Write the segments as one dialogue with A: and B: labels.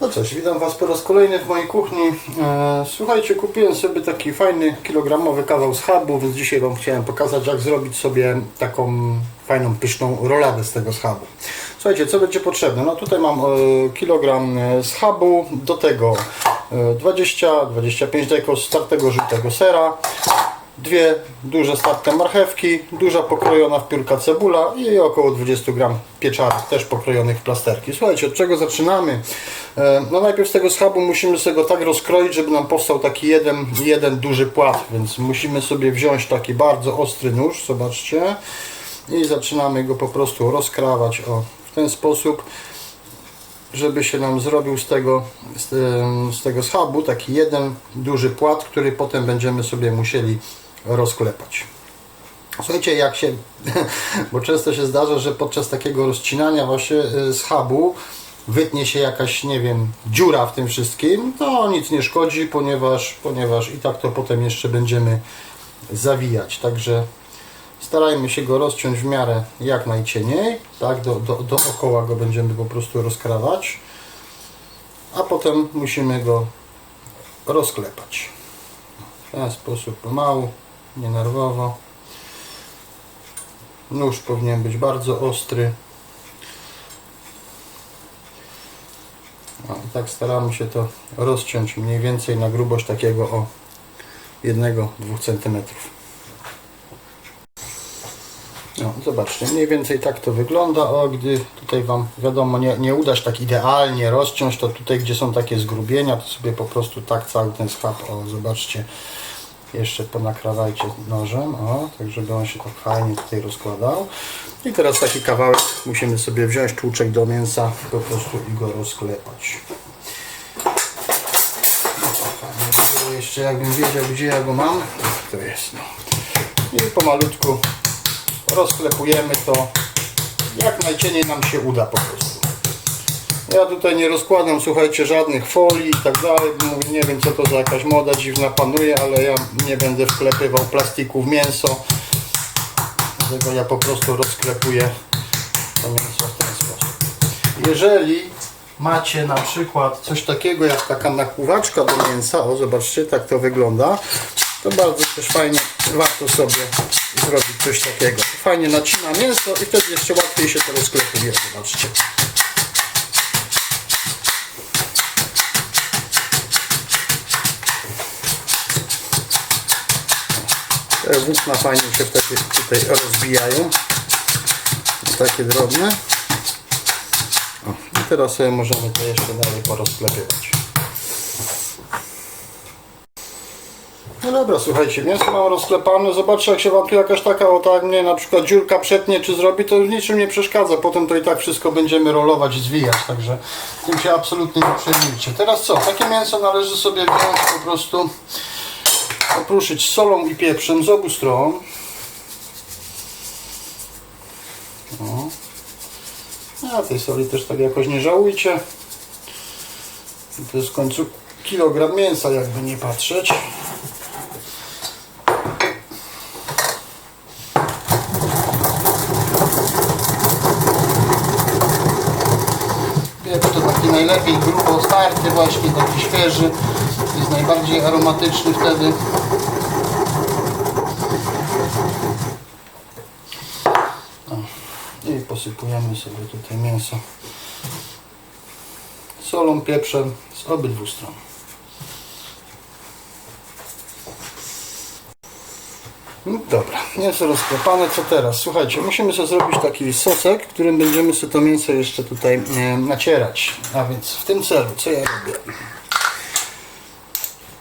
A: No cześć, witam Was po raz kolejny w mojej kuchni. E, Słuchajcie, kupiłem sobie taki fajny kilogramowy kawał schabu, więc dzisiaj Wam chciałem pokazać, jak zrobić sobie taką fajną, pyszną roladę z tego schabu. Słuchajcie, co będzie potrzebne? No tutaj mam e, kilogram e, schabu, do tego e, 20-25 deko startego żółtego sera, dwie duże starte marchewki, duża pokrojona w piórka cebula i około 20 gram pieczarek, też pokrojonych w plasterki. Słuchajcie, od czego zaczynamy? E, No najpierw z tego schabu musimy sobie go tak rozkroić, żeby nam powstał taki jeden, jeden duży płat, więc musimy sobie wziąć taki bardzo ostry nóż, zobaczcie, i zaczynamy go po prostu rozkrawać o, w ten sposób żeby się nam zrobił z tego, z, z tego schabu taki jeden duży płat, który potem będziemy sobie musieli rozklepać. Słuchajcie, jak się, bo często się zdarza, że podczas takiego rozcinania właśnie y, schabu wytnie się jakaś, nie wiem, dziura w tym wszystkim, to nic nie szkodzi, ponieważ, ponieważ i tak to potem jeszcze będziemy zawijać. Także starajmy się go rozciąć w miarę jak najcieniej, tak, do, do, dookoła go będziemy po prostu rozkrawać, a potem musimy go rozklepać. W ten sposób pomału, nienerwowo. Nóż powinien być bardzo ostry. No, i tak staramy się to rozciąć mniej więcej na grubość takiego o 1-2 cm. No, zobaczcie, mniej więcej tak to wygląda. O, gdy tutaj Wam wiadomo nie, nie uda się tak idealnie rozciąć, to tutaj gdzie są takie zgrubienia, to sobie po prostu tak cały ten schab, o zobaczcie, jeszcze ponakrawajcie nożem, o, tak żeby on się tak fajnie tutaj rozkładał. I teraz taki kawałek musimy sobie wziąć tłuczek do mięsa po prostu i go rozklepać. Było jeszcze jakbym wiedział gdzie ja go mam, to jest no. I pomalutku rozklepujemy to jak najcieniej nam się uda po prostu. Ja tutaj nie rozkładam, słuchajcie, żadnych folii i tak dalej, mówię, nie wiem co to za jakaś moda dziwna panuje, ale ja nie będę wklepywał plastiku w mięso. Dlatego ja po prostu rozklepuję to mięso w ten sposób. Jeżeli macie na przykład coś takiego jak taka nakłuwaczka do mięsa, o zobaczcie, tak to wygląda, to bardzo też fajnie warto sobie zrobić coś takiego. Fajnie nacina mięso i wtedy jeszcze łatwiej się to rozklepuje, zobaczcie. Włókna fajnie się tutaj rozbijają. Takie drobne. O, i teraz sobie możemy to jeszcze dalej porozklepywać. No dobra, słuchajcie, mięso mam rozklepane. Zobaczcie, jak się Wam tu jakaś taka, o tak mnie na przykład dziurka przetnie, czy zrobi, to niczym nie przeszkadza. Potem to i tak wszystko będziemy rolować i zwijać, także tym się absolutnie nie przejmujcie. Teraz co? Takie mięso należy sobie wziąć po prostu, opruszyć solą i pieprzem z obu stron. O. A tej soli też tak jakoś nie żałujcie. To jest w końcu kilogram mięsa, jakby nie patrzeć. Pieprz to taki najlepiej grubo starty właśnie, taki świeży. Jest najbardziej aromatyczny wtedy. O, I posypujemy sobie tutaj mięso solą, pieprzem z obydwu stron. No Dobra, mięso rozklepane, co teraz? Słuchajcie, musimy sobie zrobić taki sosek, którym będziemy sobie to mięso jeszcze tutaj e, nacierać. A więc w tym celu, co ja robię?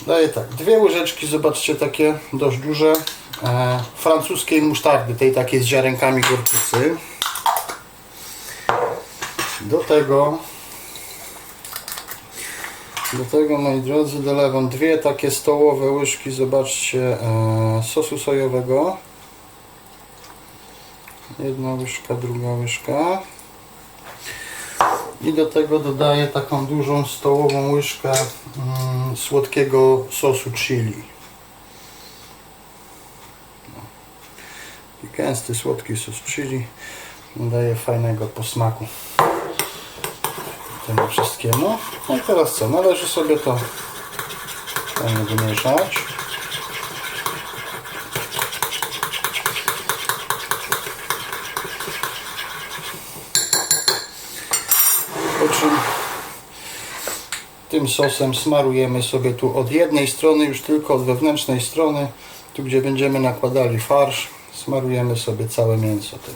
A: Daję tak, dwie łyżeczki, zobaczcie, takie dość duże e, francuskiej musztardy, tej takiej z ziarenkami gorczycy. Do tego do tego, moi drodzy, dolewam dwie takie stołowe łyżki, zobaczcie, e, sosu sojowego. Jedna łyżka, druga łyżka. I do tego dodaję taką dużą stołową łyżkę mm, słodkiego sosu chili. No. I gęsty, słodki sos chili daje fajnego posmaku temu wszystkiemu. No i teraz co? Należy sobie to wymieszać. Po czym tym sosem smarujemy sobie tu od jednej strony, już tylko od wewnętrznej strony, tu gdzie będziemy nakładali farsz, smarujemy sobie całe mięso tym.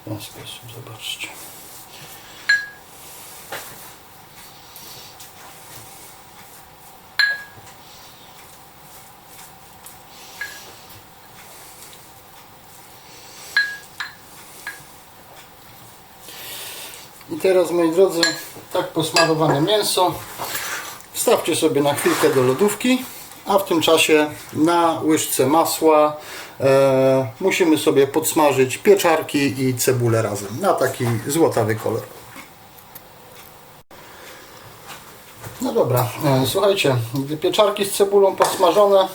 A: W ten sposób, zobaczcie. I teraz moi drodzy, tak posmarowane mięso wstawcie sobie na chwilkę do lodówki, a w tym czasie na łyżce masła e, musimy sobie podsmażyć pieczarki i cebulę razem na taki złotawy kolor. No dobra, e, słuchajcie, pieczarki z cebulą podsmażone,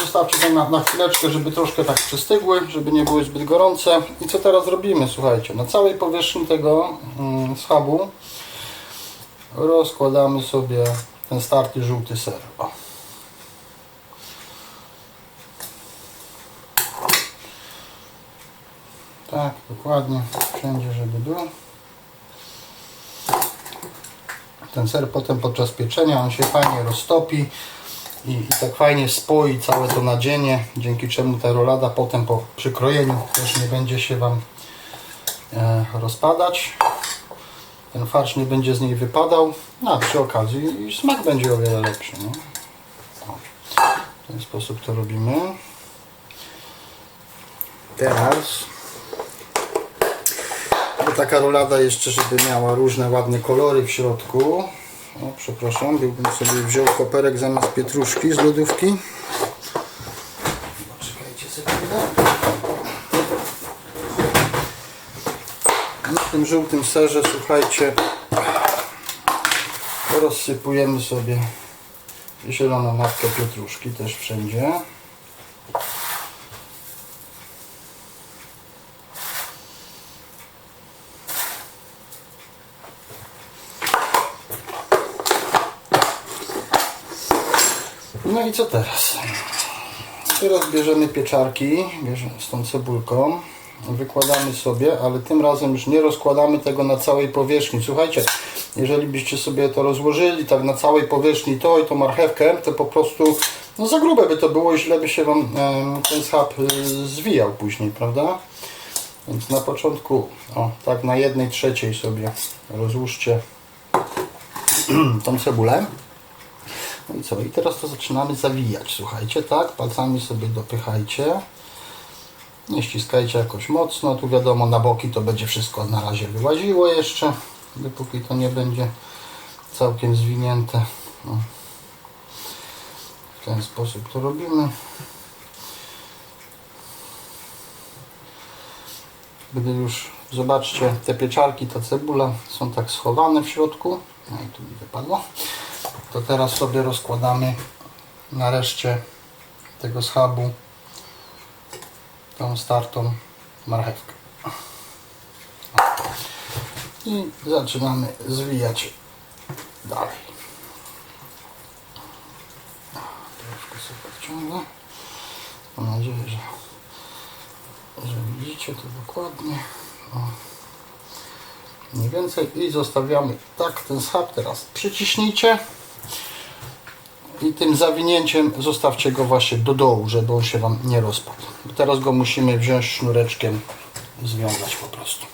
A: zostawcie to na, na chwileczkę, żeby troszkę tak przystygły, żeby nie były zbyt gorące. I co teraz robimy? Słuchajcie, na całej powierzchni tego mm, schabu rozkładamy sobie ten starty żółty ser. O. Tak, dokładnie, wszędzie, żeby było. Ten ser potem podczas pieczenia on się fajnie roztopi i, i tak fajnie spoi całe to nadzienie, dzięki czemu ta rolada potem po przykrojeniu też nie będzie się Wam e, rozpadać. Ten farsz nie będzie z niej wypadał, no a przy okazji i smak będzie o wiele lepszy. O, w ten sposób to robimy. Teraz bo taka rolada jeszcze, żeby miała różne ładne kolory w środku. O, przepraszam, byłbym sobie wziął koperek zamiast pietruszki z lodówki. Poczekajcie sekundę. Na tym żółtym serze, słuchajcie, rozsypujemy sobie zieloną matkę pietruszki też wszędzie. No i co teraz? Teraz bierzemy pieczarki, bierzemy z tą cebulką, wykładamy sobie, ale tym razem już nie rozkładamy tego na całej powierzchni. Słuchajcie, jeżeli byście sobie to rozłożyli tak na całej powierzchni, to i tą marchewkę, to po prostu no za grube by to było i źle by się Wam ten schab y, zwijał później, prawda? Więc na początku, o tak na jednej trzeciej sobie rozłóżcie tą cebulę. No i co? I teraz to zaczynamy zawijać. Słuchajcie, tak? Palcami sobie dopychajcie. Nie ściskajcie jakoś mocno. Tu wiadomo, na boki to będzie wszystko na razie wyłaziło jeszcze. Dopóki to nie będzie całkiem zwinięte. No. W ten sposób to robimy. Gdy już zobaczcie te pieczarki, ta cebula są tak schowane w środku. No i tu mi wypadło to teraz sobie rozkładamy na reszcie tego schabu tą startą marchewkę. I zaczynamy zwijać dalej. Troszkę sobie podciągnę. Mam nadzieję, że, że widzicie to dokładnie. O. Mniej więcej i zostawiamy tak ten schab teraz przyciśnijcie i tym zawinięciem zostawcie go właśnie do dołu, żeby on się Wam nie rozpadł. Teraz go musimy wziąć sznureczkiem, związać po prostu.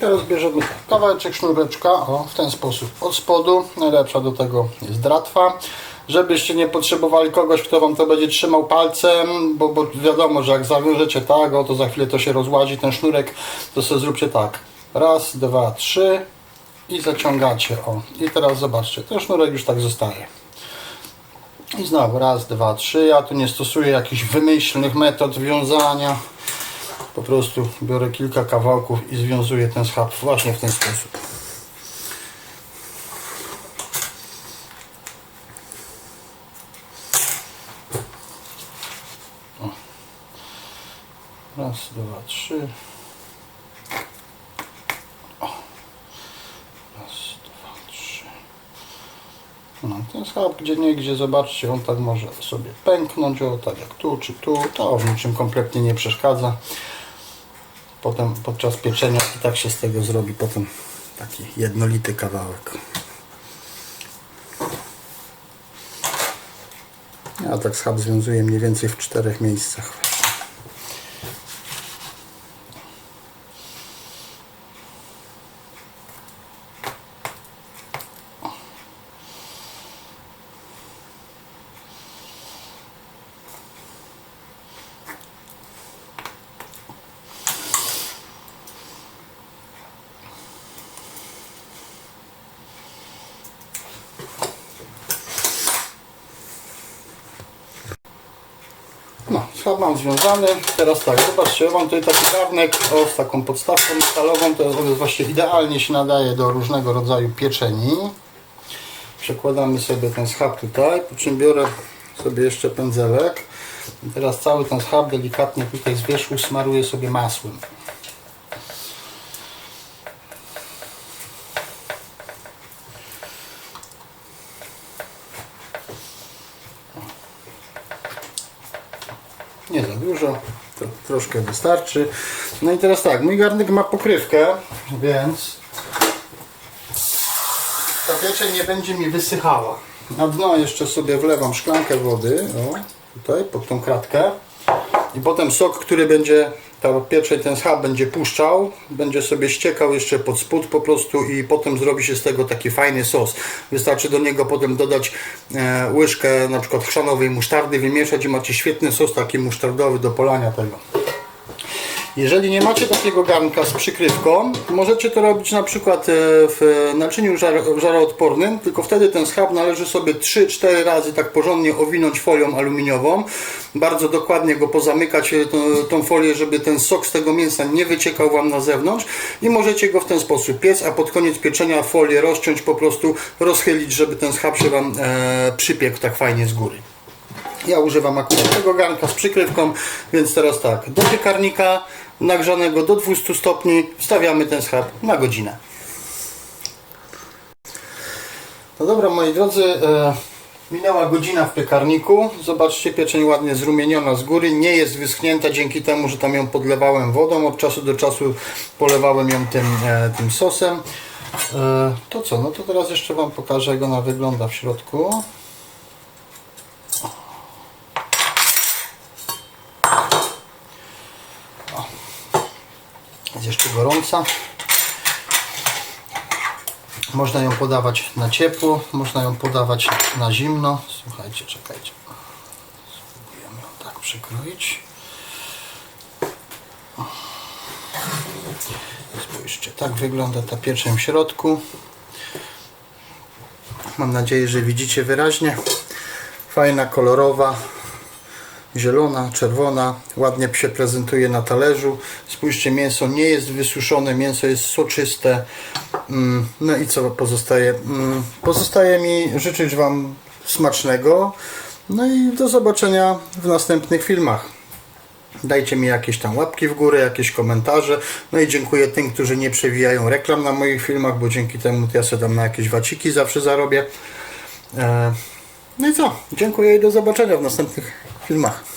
A: Teraz bierzemy kawałeczek sznureczka, o, w ten sposób od spodu. Najlepsza do tego jest dratwa. Żebyście nie potrzebowali kogoś, kto Wam to będzie trzymał palcem, bo, bo wiadomo, że jak zawiążecie tak, o, to za chwilę to się rozładzi ten sznurek, to sobie zróbcie tak. Raz, dwa, trzy i zaciągacie. O. I teraz zobaczcie, ten sznurek już tak zostaje. I znowu raz, dwa, trzy. Ja tu nie stosuję jakichś wymyślnych metod wiązania. Po prostu biorę kilka kawałków i związuję ten schab właśnie w ten sposób. O. Raz, dwa, trzy. O. Raz, dwa, trzy. No, ten schab gdzie nie gdzie zobaczcie, on tak może sobie pęknąć, o tak jak tu czy tu, to w niczym kompletnie nie przeszkadza. Potem podczas pieczenia i tak się z tego zrobi potem taki jednolity kawałek. Ja tak schab związuję mniej więcej w czterech miejscach. No, mam związany. Teraz tak, zobaczcie, mam tutaj taki garnek o, z taką podstawką metalową. To jest właśnie idealnie się nadaje do różnego rodzaju pieczeni. Przekładamy sobie ten schab tutaj, po czym biorę sobie jeszcze pędzelek. I teraz cały ten schab delikatnie tutaj z wierzchu smaruję sobie masłem. Nie za dużo, to troszkę wystarczy. No i teraz tak, mój garnek ma pokrywkę, więc ta pieczeń nie będzie mi wysychała. Na dno jeszcze sobie wlewam szklankę wody, o, tutaj pod tą kratkę. I potem sok, który będzie, ta pieczeń, ten schab będzie puszczał, będzie sobie ściekał jeszcze pod spód po prostu i potem zrobi się z tego taki fajny sos. Wystarczy do niego potem dodać e, łyżkę na przykład chrzanowej musztardy, wymieszać i macie świetny sos taki musztardowy do polania tego. Jeżeli nie macie takiego garnka z przykrywką, możecie to robić na przykład e, w naczyniu żar, żaroodpornym, tylko wtedy ten schab należy sobie 3-4 razy tak porządnie owinąć folią aluminiową, bardzo dokładnie go pozamykać e, tą, tą folię, żeby ten sok z tego mięsa nie wyciekał Wam na zewnątrz i możecie go w ten sposób piec, a pod koniec pieczenia folię rozciąć, po prostu rozchylić, żeby ten schab się Wam e, przypiekł tak fajnie z góry. Ja używam akurat tego garnka z przykrywką, więc teraz tak, do piekarnika nagrzanego do 200 stopni wstawiamy ten schab na godzinę. No dobra moi drodzy, e, minęła godzina w piekarniku. Zobaczcie, pieczeń ładnie zrumieniona z góry, nie jest wyschnięta dzięki temu, że tam ją podlewałem wodą. Od czasu do czasu polewałem ją tym, e, tym sosem. E, to co, no to teraz jeszcze Wam pokażę jak ona wygląda w środku. Jest jeszcze gorąca. Można ją podawać na ciepło, można ją podawać na zimno. Słuchajcie, czekajcie. Spróbujemy ją tak przykroić. Spójrzcie, tak wygląda ta pieczeń w środku. Mam nadzieję, że widzicie wyraźnie. Fajna, kolorowa zielona, czerwona, ładnie się prezentuje na talerzu. Spójrzcie, mięso nie jest wysuszone, mięso jest soczyste. Mm, No i co pozostaje? Mm, Pozostaje mi życzyć Wam smacznego. No i do zobaczenia w następnych filmach. Dajcie mi jakieś tam łapki w górę, jakieś komentarze. No i dziękuję tym, którzy nie przewijają reklam na moich filmach, bo dzięki temu ja sobie tam na jakieś waciki zawsze zarobię. E, No i co? Dziękuję i do zobaczenia w następnych filmach.